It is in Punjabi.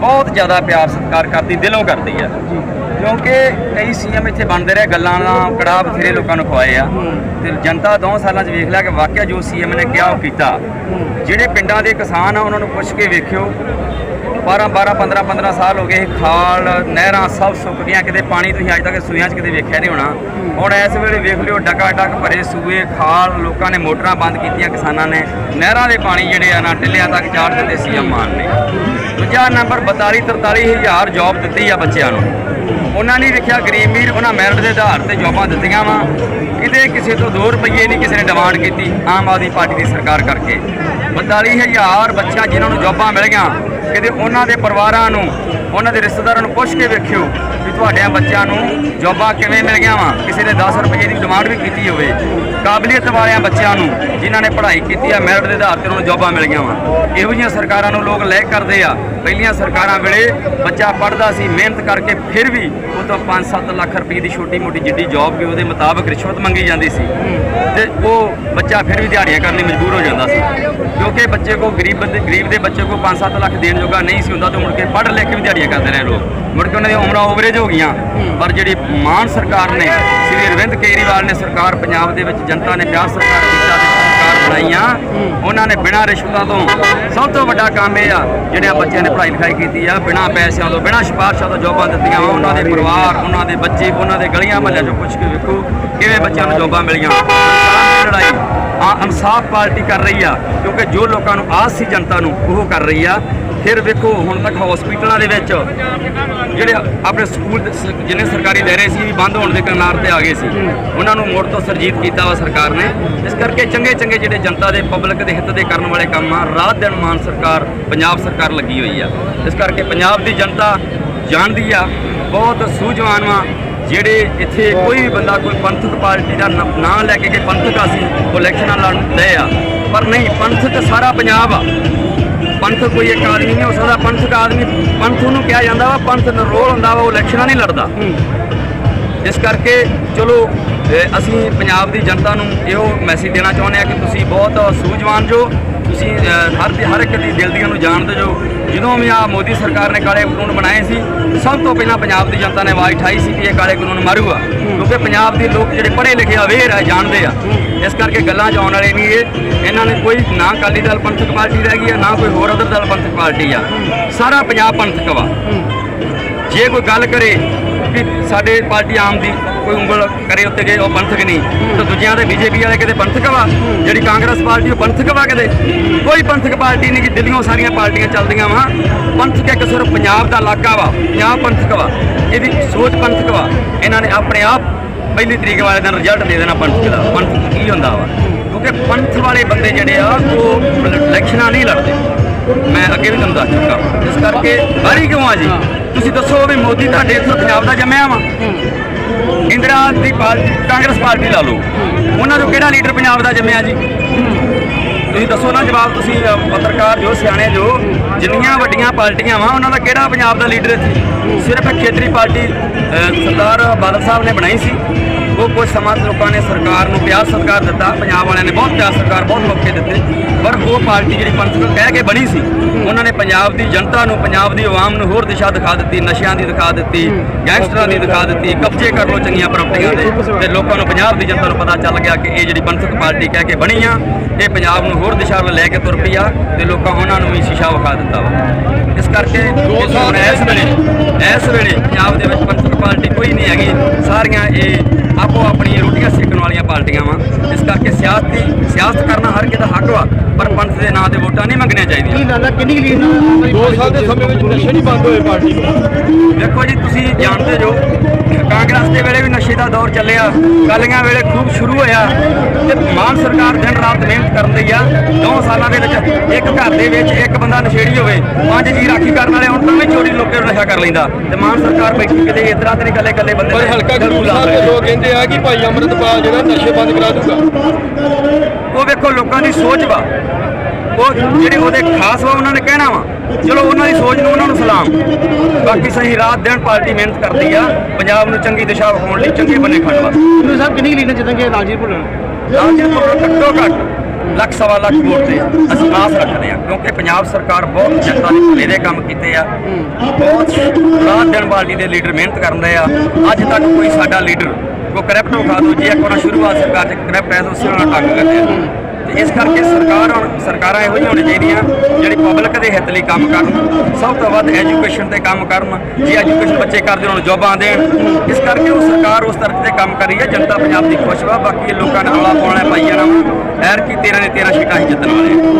ਬਹੁਤ ਜ਼ਿਆਦਾ ਪਿਆਰ ਸਤਿਕਾਰ ਕਰਦੀ ਦਿਲੋਂ ਕਰਦੀ ਆ। ਕਿਉਂਕਿ ਕਈ ਸੀਐਮ ਇੱਥੇ ਬਣਦੇ ਰਹੇ ਗੱਲਾਂ ਨਾਲ ਕੜਾ ਬਥੇਰੇ ਲੋਕਾਂ ਨੂੰ ਖਵਾਏ ਆ। ਤੇ ਜਨਤਾ ਦੋ ਸਾਲਾਂ 'ਚ ਵੇਖ ਲਿਆ ਕਿ ਵਾਕਿਆ ਜੋ ਸੀਐਮ ਨੇ ਕਿਹਾ ਉਹ ਕੀਤਾ। ਜਿਹੜੇ ਪਿੰਡਾਂ ਦੇ ਕਿਸਾਨ ਆ ਉਹਨਾਂ ਨੂੰ ਪੁੱਛ ਕੇ ਵੇਖਿਓ। 12 12 15 15 ਸਾਲ ਹੋ ਗਏ ਖਾਲ ਨਹਿਰਾਂ ਸਭ ਸੁੱਕ ਗਈਆਂ ਕਿਤੇ ਪਾਣੀ ਤੁਸੀਂ ਅੱਜ ਤੱਕ ਸੂਇਆਂ 'ਚ ਕਿਤੇ ਵੇਖਿਆ ਨਹੀਂ ਹੋਣਾ। ਹੁਣ ਇਸ ਵੇਲੇ ਵੇਖ ਲਿਓ ਡਕਾ ਡਕ ਭਰੇ ਸੂਏ ਖਾਲ ਲੋਕਾਂ ਨੇ ਮੋਟਰਾਂ ਬੰਦ ਕੀਤੀਆਂ ਕਿਸਾਨਾਂ ਨੇ। ਨਹਿਰਾਂ ਦੇ ਪਾਣੀ ਜਿਹੜੇ ਆ ਨਾ ਟਿੱਲਿਆਂ ਤੱਕ ਚਾੜ ਦਿੱਤੇ ਸੀਐਮ ਮਾਨ ਨੇ। ਦੂਜਾ ਨੰਬਰ 42 43 ਹਜ਼ਾਰ ਜੌਬ ਦਿੱਤੀ ਆ ਬੱਚਿਆਂ ਨੂੰ। ਉਹਨਾਂ ਨੇ ਵੇਖਿਆ ਗਰੀਬ ਮੀਰ ਉਹਨਾਂ ਮੈਰਿਟ ਦੇ ਆਧਾਰ ਤੇ ਜੌਬਾਂ ਦਿੱਤੀਆਂ ਵਾ। ਕਿਤੇ ਕਿਸੇ ਤੋਂ 2 ਰੁਪਏ ਨਹੀਂ ਕਿਸੇ ਨੇ ਡਿਮਾਂਡ ਕੀਤੀ, ਆਮ ਆਦਮੀ ਪਾਰਟੀ ਦੀ ਸਰਕਾਰ ਕਰਕੇ। 42000 ਬੱਚਿਆਂ, ਜਿਨ੍ਹਾਂ ਨੂੰ ਜੌਬਾਂ ਮਿਲ ਗਈਆਂ ਕਿਤੇ ਉਹਨਾਂ ਦੇ ਪਰਿਵਾਰਾਂ ਨੂੰ, ਉਹਨਾਂ ਦੇ ਰਿਸ਼ਤੇਦਾਰਾਂ ਨੂੰ ਪੁੱਛ ਕੇ ਵੇਖਿਓ ਵੀ ਤੁਹਾਡਿਆਂ ਬੱਚਿਆਂ ਨੂੰ ਜੌਬਾਂ ਕਿਵੇਂ ਮਿਲ ਗਈਆਂ ਵਾ। ਕਿਸੇ ਨੇ 10 ਰੁਪਏ ਦੀ ਡਿਮਾਂਡ ਵੀ ਕੀਤੀ ਹੋਵੇ। ਕਾਬਲੀਅਤ ਵਾਲਿਆਂ ਬੱਚਿਆਂ ਨੂੰ, ਜਿਨ੍ਹਾਂ ਨੇ ਪੜ੍ਹਾਈ ਕੀਤੀ ਆ, ਮੈਰਿਟ ਦੇ ਆਧਾਰ ਤੇ ਉਹਨਾਂ ਨੂੰ ਜੌਬਾਂ ਮਿਲ ਗਈਆਂ ਵਾ। ਇਹੋ ਜਿਹੀਆਂ ਸਰਕਾਰਾਂ ਨੂੰ ਲੋਕ ਲੈ ਕਰਦੇ ਆ। ਪਹਿਲੀਆਂ ਸਰਕਾਰਾਂ ਵੇਲੇ ਬੱਚਾ ਪੜ੍ਹਦਾ ਸੀ, ਮਿਹਨਤ ਕਰਕੇ ਫਿਰ ਵੀ ਉਹ ਤੋਂ 5-7 ਲੱਖ ਰੁਪਏ ਦੀ ਛੋਟੀ ਮੋਟੀ ਜਿੱਡੀ ਜੌਬ ਵੀ ਉਹਦੇ ਮੁਤਾਬਕ ਰਿਸ਼ਵਤ ਮੰਗੀ ਜਾਂਦੀ ਸੀ। ਤੇ ਉਹ ਬੱਚਾ ਫਿਰ ਵੀ ਦਿਹਾੜੀਆਂ ਕਰਨ ਲਈ ਮਜਬੂਰ ਹੋ ਜਾਂਦਾ ਸੀ। ਕਿਉਂਕਿ ਬੱਚੇ ਕੋ ਗਰੀਬ ਬੰਦੇ, ਗਰੀਬ ਦੇ ਬੱਚੇ ਕੋ 5-7 ਲੱਖ ਦੇਣ ਜੋਗਾ ਨਹੀਂ ਸੀ ਹੁੰਦਾ, ਤੇ ਮੁੜ ਕੇ ਪੜ੍ਹ ਲਿਖ ਕੇ ਵੀ ਦਿਹਾੜੀਆਂ ਕਰਦੇ ਰਹੇ ਲੋਕ। ਮੁੜ ਕੇ ਉਹਨਾਂ ਦੀਆਂ ਉਮਰਾਂ ਓਵਰੇਜ ਹੋ ਗਈਆਂ। ਪਰ ਜਿਹੜੀ ਮਾਨ ਸਰਕਾਰ ਨੇ, ਸ੍ਰੀ ਅਰਵਿੰਦ ਕੇਜਰੀਵਾਲ ਨੇ ਸਰਕਾਰ ਪੰਜਾਬ ਦੇ ਵਿੱਚ ਜਨਤਾ ਨੇ ਪਿਆਰ ਸਰਕਾਰ ਕੀਤਾ ਤੇ ਸਰਕਾਰ ਬਣਾਈਆਂ, ਉਹਨਾਂ ਨੇ ਬਿਨਾਂ ਰਿਸ਼ਵਤਾਂ ਤੋਂ ਸਭ ਤੋਂ ਵੱਡਾ ਕੰਮ ਇਹ ਆ ਜਿਹੜਿਆਂ ਬੱਚਿਆਂ ਨੇ ਪੜ੍ਹਾਈ ਲਿਖਾਈ ਕੀਤੀ ਆ, ਬਿਨਾਂ ਪੈਸਿਆਂ ਤੋਂ, ਬਿਨਾਂ ਸਿਫਾਰਸ਼ਾਂ ਤੋਂ ਜੋਬਾਂ ਦਿੱਤੀਆਂ ਵਾ, ਉਹਨਾਂ ਦੇ ਪਰਿਵਾਰ, ਉਹਨਾਂ ਦੇ ਬੱਚੇ, ਉਹਨਾਂ ਦੇ ਗਲੀਆਂ ਮਹੱਲਿਆਂ 'ਚੋਂ ਪੁੱਛ ਕੇ ਵੇਖੋ, ਕਿਵੇਂ ਬੱਚਿਆਂ ਨੂੰ ਜੋਬਾਂ ਮਿਲੀਆਂ। ਲੜਾਈ ਆ ਇਨਸਾਫ ਪਾਰਟੀ ਕਰ ਰਹੀ ਆ, ਕਿਉਂਕਿ ਜੋ ਲੋਕਾਂ ਨੂੰ ਆਸ ਸੀ ਜਨਤਾ ਨੂੰ, ਉਹ ਕਰ ਰਹੀ ਆ। ਫਿਰ ਵੇਖੋ, ਹੁਣ ਤੱਕ ਹਸਪੀਟਲਾਂ ਦੇ ਵਿੱਚ ਜਿਹੜੇ ਆਪਣੇ ਸਕੂਲ ਦੇ ਸ- ਜਿੰਨੇ ਸਰਕਾਰੀ ਦਾਇਰੇ ਸੀ ਵੀ ਬੰਦ ਹੋਣ ਦੇ ਕਿਨਾਰ ਤੇ ਆ ਗਏ ਸੀ। ਉਹਨਾਂ ਨੂੰ ਮੁੜ ਤੋਂ ਸਰਜੀਤ ਕੀਤਾ ਵਾ ਸਰਕਾਰ ਨੇ। ਇਸ ਕਰਕੇ ਚੰਗੇ ਚੰਗੇ ਜਿਹੜੇ ਜਨਤਾ ਦੇ ਪਬਲਿਕ ਦੇ ਹਿੱਤ ਦੇ ਕਰਨ ਵਾਲੇ ਕੰਮ ਆ, ਰਾਤ ਦਿਨ ਮਾਨ ਸਰਕਾਰ, ਪੰਜਾਬ ਸਰਕਾਰ ਲੱਗੀ ਹੋਈ ਆ। ਇਸ ਕਰਕੇ ਪੰਜਾਬ ਦੀ ਜਨਤਾ ਜਾਣਦੀ ਆ, ਬਹੁਤ ਸੂਝਵਾਨ ਵਾ। ਜਿਹੜੇ ਇੱਥੇ ਕੋਈ ਵੀ ਬੰਦਾ ਕੋਈ ਪੰਥਕ ਪਾਰਟੀ ਦਾ ਨ- ਨਾਂ ਲੈ ਕੇ ਕਿ ਪੰਥਕ ਅਸੀਂ ਉਹ ਇਲੈਕਸ਼ਨਾਂ ਲੜਨ ਦੇ ਆ। ਪਰ ਨਹੀਂ, ਪੰਥਕ ਸਾਰਾ ਪੰਜਾਬ ਆ। ਪੰਥ ਕੋਈ ਇੱਕ ਆਦਮੀ ਨਹੀਂ ਹੋ ਸਕਦਾ। ਪੰਥਕ ਆਦਮੀ, ਪੰਥ ਨੂੰ ਕਿਹਾ ਜਾਂਦਾ ਵਾ, ਪੰਥ ਨਰੋਲ ਹੁੰਦਾ ਵਾ, ਉਹ ਇਲੈਕਸ਼ਨਾਂ ਨਹੀਂ ਲੜਦਾ। ਇਸ ਕਰਕੇ ਚਲੋ ਅਸੀਂ ਪੰਜਾਬ ਦੀ ਜਨਤਾ ਨੂੰ ਇਹੋ ਮੈਸੇਜ ਦੇਣਾ ਚਾਹੁੰਦੇ ਆ ਕਿ ਤੁਸੀਂ ਬਹੁਤ ਸੂਝਵਾਨ ਜੋ ਤੁਸੀਂ ਹਰ ਹਰ ਇੱਕ ਦੀ ਦਿਲ ਦੀਆਂ ਨੂੰ ਜਾਣਦੇ ਜੋ ਜਦੋਂ ਵੀ ਆ ਮੋਦੀ ਸਰਕਾਰ ਨੇ ਕਾਲੇ ਕਾਨੂੰਨ ਬਣਾਏ ਸੀ, ਸਭ ਤੋਂ ਪਹਿਲਾਂ ਪੰਜਾਬ ਦੀ ਜਨਤਾ ਨੇ ਆਵਾਜ਼ ਉਠਾਈ ਸੀ ਕਿ ਇਹ ਕਾਲੇ ਕਾਨੂੰਨ ਮਾਰੂਗਾ। ਕਿਉਂਕਿ ਪੰਜਾਬ ਦੇ ਲੋਕ ਜਿਹੜੇ ਪੜ੍ਹੇ ਲਿਖੇ ਅਵੇਅਰ ਹੈ ਜਾਣਦੇ ਆ। ਇਸ ਕਰਕੇ ਗੱਲਾਂ 'ਚ ਆਉਣ ਵਾਲੇ ਨਹੀਂ ਇਹ। ਇਹਨਾਂ ਨੇ ਕੋਈ ਨਾ ਅਕਾਲੀ ਦਲ, ਪੰਥਕ ਪਾਰਟੀ ਰਹਿ ਗਈ ਆ, ਨਾ ਕੋਈ ਹੋਰ ਅਦਰ ਦਲ, ਪੰਥਕ ਪਾਰਟੀ ਆ। ਸਾਰਾ ਪੰਜਾਬ ਪੰਥਕ ਵਾ। ਜੇ ਕੋਈ ਗੱਲ ਕਰੇ ਕਿ ਸਾਡੇ ਪਾਰਟੀ ਆਮ ਦੀ ਕੋਈ ਉਂਗਲ ਕਰੇ ਉੱਤੇ ਗਏ ਉਹ ਪੰਥਕ ਨਹੀਂ। ਤਾਂ ਦੂਜਿਆਂ ਦੇ ਬੀਜੇਪੀ ਵਾਲੇ ਕਿਤੇ ਪੰਥਕ ਵਾ? ਜਿਹੜੀ ਕਾਂਗਰਸ ਪਾਰਟੀ ਉਹ ਪੰਥਕ ਵਾ ਕਿਤੇ? ਕੋਈ ਪੰਥਕ ਪਾਰਟੀ ਨਹੀਂ ਕਿ ਦਿੱਲੀੋਂ ਸਾਰੀਆਂ ਪਾਰਟੀਆਂ ਚੱਲਦੀਆਂ ਵਾ। ਪੰਥਕ ਇੱਕ ਸਿਰਫ ਪੰਜਾਬ ਦਾ ਇਲਾਕਾ ਵਾ, ਪੰਜਾਬ ਪੰਥਕ ਵਾ। ਇਹਦੀ ਸੋਚ ਪੰਥਕ ਵਾ। ਇਹਨਾਂ ਨੇ ਆਪਣੇ ਆਪ ਪਹਿਲੀ ਤਰੀਕ ਵਾਲੇ ਦਿਨ ਰਿਜ਼ਲਟ ਦੇ ਦੇਣਾ ਪੰਥਕ ਦਾ। ਪੰਥਕ ਕੀ ਹੁੰਦਾ ਵਾ? ਕਿਉਂਕਿ ਪੰਥ ਵਾਲੇ ਬੰਦੇ ਜਿਹੜੇ ਆ, ਉਹ ਇਲੈਕਸ਼ਨਾਂ ਨਹੀਂ ਲੜਦੇ। ਮੈਂ ਅੱਗੇ ਵੀ ਤੁਹਾਨੂੰ ਦੱਸ ਚੁੱਕਾ। ਇਸ ਕਰਕੇ ਬਾਰੀ ਕਿਉਂ ਆ ਜੀ? ਤੁਸੀਂ ਦੱਸੋ ਵੀ ਮੋਦੀ ਤੁਹਾਡੇ ਇੱਥੋਂ ਪੰਜਾਬ ਦਾ ਜੰਮਿਆ ਵਾ? ਇੰਦਰਾ ਦੀ ਪਾਰਟੀ ਕਾਂਗਰਸ ਪਾਰਟੀ ਲਾ ਲਓ। ਉਹਨਾਂ ਤੋਂ ਕਿਹੜਾ ਲੀਡਰ ਪੰਜਾਬ ਦਾ ਜੰਮਿਆ ਜੀ? ਤੁਸੀਂ ਦੱਸੋ ਨਾ ਜਵਾਬ ਤੁਸੀਂ ਪੱਤਰਕਾਰ ਜੋ ਸਿਆਣੇ ਜੋ ਜਿੰਨੀਆਂ ਵੱਡੀਆਂ ਪਾਰਟੀਆਂ ਵਾ ਉਹਨਾਂ ਦਾ ਕਿਹੜਾ ਪੰਜਾਬ ਦਾ ਲੀਡਰ ਇੱਥੇ? ਸਿਰਫ ਖੇਤਰੀ ਪਾਰਟੀ ਸਰਦਾਰ ਬਾਦਲ ਸਾਹਿਬ ਨੇ ਬਣਾਈ ਸੀ। ਉਹ ਕੁਝ ਸਮਾਂ ਲੋਕਾਂ ਨੇ ਸਰਕਾਰ ਨੂੰ ਪਿਆਰ ਸਤਿਕਾਰ ਦਿੱਤਾ, ਪੰਜਾਬ ਵਾਲਿਆਂ ਨੇ ਬਹੁਤ ਪਿਆਰ ਸਤਿਕਾਰ, ਬਹੁਤ ਮੌਕੇ ਦਿੱਤੇ। ਪਰ ਉਹ ਪਾਰਟੀ ਜਿਹੜੀ ਪੰਥਕ ਕਹਿ ਕੇ ਬਣੀ ਸੀ, ਉਹਨਾਂ ਨੇ ਪੰਜਾਬ ਦੀ ਜਨਤਾ ਨੂੰ, ਪੰਜਾਬ ਦੀ ਆਵਾਮ ਨੂੰ ਹੋਰ ਦਿਸ਼ਾ ਦਿਖਾ ਦਿੱਤੀ, ਨਸ਼ਿਆਂ ਦੀ ਦਿਖਾ ਦਿੱਤੀ, ਗੈਂਗਸਟਰਾਂ ਦੀ ਦਿਖਾ ਦਿੱਤੀ, ਕਬਜ਼ੇ ਕਰ ਲੋ ਚੰਗੀਆਂ ਪ੍ਰਾਪਰਟੀਆਂ ਦੇ। ਤੇ ਲੋਕਾਂ ਨੂੰ ਪੰਜਾਬ ਦੀ ਜਨਤਾ ਨੂੰ ਪਤਾ ਚੱਲ ਗਿਆ ਕਿ ਇਹ ਜਿਹੜੀ ਪੰਥਕ ਪਾਰਟੀ ਕਹਿ ਕੇ ਬਣੀ ਆ, ਇਹ ਪੰਜਾਬ ਨੂੰ ਹੋਰ ਦਿਸ਼ਾ ਵੱਲ ਲੈ ਕੇ ਤੁਰ ਪਈ ਆ ਤੇ ਲੋਕਾਂ ਉਹਨਾਂ ਨੂੰ ਵੀ ਸ਼ੀਸ਼ਾ ਵਿਖਾ ਦਿੱਤਾ ਵਾ। ਇਸ ਕਰਕੇ ਇਸ ਹੁਣ ਇਸ ਵੇਲੇ ਇਸ ਵੇਲੇ ਪੰਜਾਬ ਦੇ ਵਿੱਚ ਪੰਥਕ ਪਾਰਟੀ ਕੋਈ ਨਹੀਂ ਹੈਗੀ। ਸਾਰੀਆਂ ਇਹ ਆਪੋ ਆਪਣੀਆਂ ਰੋਟੀਆਂ ਸੇਕਣ ਵਾਲੀਆਂ ਪਾਰਟੀਆਂ ਵਾ ਇਸ ਕਰਕੇ ਸਿਆਸਤ ਕਰਨਾ ਹਰ ਕਿਸੇ ਦਾ ਹੱਕ ਵਾ ਪਰ ਪੰਥ ਦੇ ਨਾਂ ਤੇ ਵੋਟਾਂ ਨਹੀਂ ਮੰਗਣੀਆਂ ਚਾਹੀਦੀਆਂ। ਕੀ ਲੱਗਦਾ ਕਿੰਨੀ ਲੀਡ ਦੋ ਸਾਲ ਦੇ ਸਮੇਂ ਵਿੱਚ ਨਸ਼ੇ ਨਹੀਂ ਬੰਦ ਹੋਏ ਪਾਰਟੀ ਨੂੰ। ਦੇਖੋ ਜੀ ਤੁਸੀਂ ਜਾਣਦੇ ਜੋ ਕਾਂਗਰਸ ਦੇ ਵੇਲੇ ਵੀ ਨਸ਼ੇ ਦਾ ਦੌਰ ਚੱਲਿਆ ਕਾਲੀਆਂ ਵੇਲੇ ਖੂਬ ਸ਼ੁਰੂ ਹੋਇਆ ਤੇ ਮਾਨ ਸਰਕਾਰ ਦਿਨ ਰਾਤ ਮਿਹਨਤ ਕਰਨ ਦੀ ਆ। ਦੋ ਸਾਲਾਂ ਦੇ ਵਿੱਚ ਇੱਕ ਘਰ ਦੇ ਵਿੱਚ ਇੱਕ ਬੰਦਾ ਨਸ਼ੇੜੀ ਹੋਵੇ ਪੰਜ ਜੀ ਰਾਖੀ ਕਰਨ ਵਾਲੇ ਹੁਣ ਤਾਂ ਵੀ ਚੋਰੀ ਲੋਕੇ ਨੂੰ ਨਸ਼ਾ ਕਰ ਲੈਂਦਾ। ਤੇ ਮਾਨ ਸਰਕਾਰ ਬੈਠੀ ਕਿਤੇ ਇਸ ਤਰ੍ਹਾਂ ਤੇ ਨਹੀਂ ਇਕੱਲੇ ਇਕੱਲੇ ਬੰਦੇ ਪਰ ਹਲਕਾ ਜ਼ਰੂਰ ਗੁਰੂ ਲਾ ਸਾਹਿਬ ਦੇ। ਲੋਕ ਕਹਿੰਦੇ ਆ ਕਿ ਭਾਈ ਅੰਮ੍ਰਿਤਪਾਲ ਜਿਹੜਾ ਨਸ਼ੇ ਬੰਦ ਕਰਾ ਦੂਗਾ। ਉਹ ਵੇਖੋ ਲੋਕਾਂ ਦੀ ਸੋਚ ਵਾ। ਉਹ ਜਿਹੜੇ ਉਹਦੇ ਖਾਸ ਵਾ ਉਹਨਾਂ ਨੇ ਕਹਿਣਾ ਵਾ। ਚਲੋ ਉਹਨਾਂ ਦੀ ਸੋਚ ਨੂੰ ਉਹਨਾਂ ਨੂੰ ਸਲਾਮ। ਬਾਕੀ ਸਹੀ ਰਾਤ ਦਿਨ ਪਾਰਟੀ ਮਿਹਨਤ ਕਰਦੀ ਆ ਪੰਜਾਬ ਨੂੰ ਚੰਗੀ ਦਿਸ਼ਾ ਵਿਖਾਉਣ ਲਈ ਚੰਗੇ ਬੰਨੇ ਖੜਨ ਵਾਸਤੇ ਸਾਹਿਬ ਕਿੰਨੀ ਕੁ ਲੀਡ ਨਾਲ ਜਿੱਤਣਗੇ ਰਾਜੀਵ ਭੁੱਲਰ? ਰਾਜਪੁਰ ਘੱਟੋ ਘੱਟ ਲੱਖ ਸਵਾ ਲੱਖ ਵੋਟ ਤੇ ਅਸੀਂ ਆਸ ਰੱਖਦੇ ਹਾਂ ਕਿਉਂਕਿ ਪੰਜਾਬ ਸਰਕਾਰ ਬਹੁਤ ਜਨਤਾ ਦੇ ਭਲੇ ਦੇ ਕੰਮ ਕੀਤੇ ਆ। ਬਹੁਤ ਰਾਤ ਦਿਨ ਪਾਰਟੀ ਦੇ ਲੀਡਰ ਮਿਹਨਤ ਕਰਦੇ ਆ। ਅੱਜ ਤੱਕ ਕੋਈ ਸਾਡਾ ਲੀਡਰ ਕੋ ਕਰੈਪਟ ਵਿਖਾ ਦੋ ਜੇ ਇੱਕ ਵਾਰ ਸ਼ੁਰੂਆਤ ਸਰਕਾਰ ਚ ਕਰੈਪਟ ਹੈ ਤਾਂ ਉਸੇ ਨਾਲ ਟੰਗ ਕਰਦੇ ਤੇ ਇਸ ਕਰਕੇ ਸਰਕਾਰ ਹੁਣ ਸਰਕਾਰਾਂ ਇਹੋ ਜਿਹੀਆਂ ਹੋਣੀ ਚਾਹੀਦੀਆਂ, ਜਿਹੜੀ ਪਬਲਿਕ ਦੇ ਹਿੱਤ ਲਈ ਕੰਮ ਕਰਨ, ਸਭ ਤੋਂ ਵੱਧ ਐਜੂਕੇਸ਼ਨ ਤੇ ਕੰਮ ਕਰਨ, ਜੇ ਐਜੂਕੇਸ਼ਨ ਬੱਚੇ ਕਰਦੇ ਉਹਨਾਂ ਨੂੰ ਜੋਬਾਂ ਦੇਣ। ਇਸ ਕਰਕੇ ਉਹ ਸਰਕਾਰ ਉਸ ਤਰ੍ਹਾਂ ਤੇ ਕੰਮ ਕਰ ਰਹੀ ਹੈ, ਜਨਤਾ ਪੰਜਾਬ ਦੀ ਖੁਸ਼ ਵਾ, ਬਾਕੀ ਲੋਕਾਂ ਨੇ ਆਲਾ ਪਾਉਣਾ ਪਾਈ ਜਾਣਾ ਐਰ ਕੀ 13 ਦੇ 13 ਸੀਟਾਂ ਹੀ ਜਿੱਤਣ ਵਾਲੇ